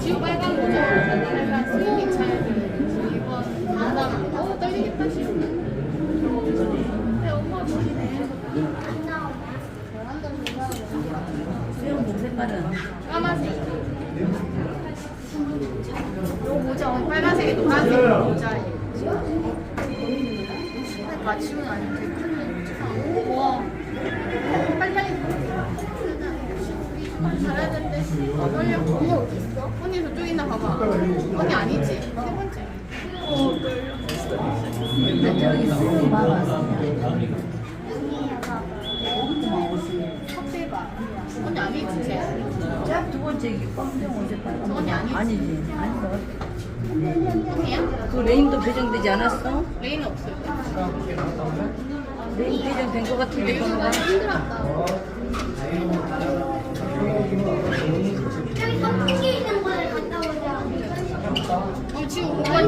지우 빨간 거죠? 빨간 수영이 차야지. 이번 하나. 어 떨리겠다 지우. 까만색. 요 모자 오늘 빨간색에 노란색 모자예요. 근데 맞추면 아니면 되게 큰 와. 빨리빨리. 언니 봐봐. 언니 아니지? 세 번째. 어. 저기. 언니 아니지? 쟤. 짝두 번째 빨간 언니 아니지? 아니지. 아닌. 언니야? 그 레인도 배정되지 않았어? 레인 없어요. 레인 배정된 것 같은데 그거. 힘들었다. 여기 선풍기 있는 거를 갔다 오자. 어,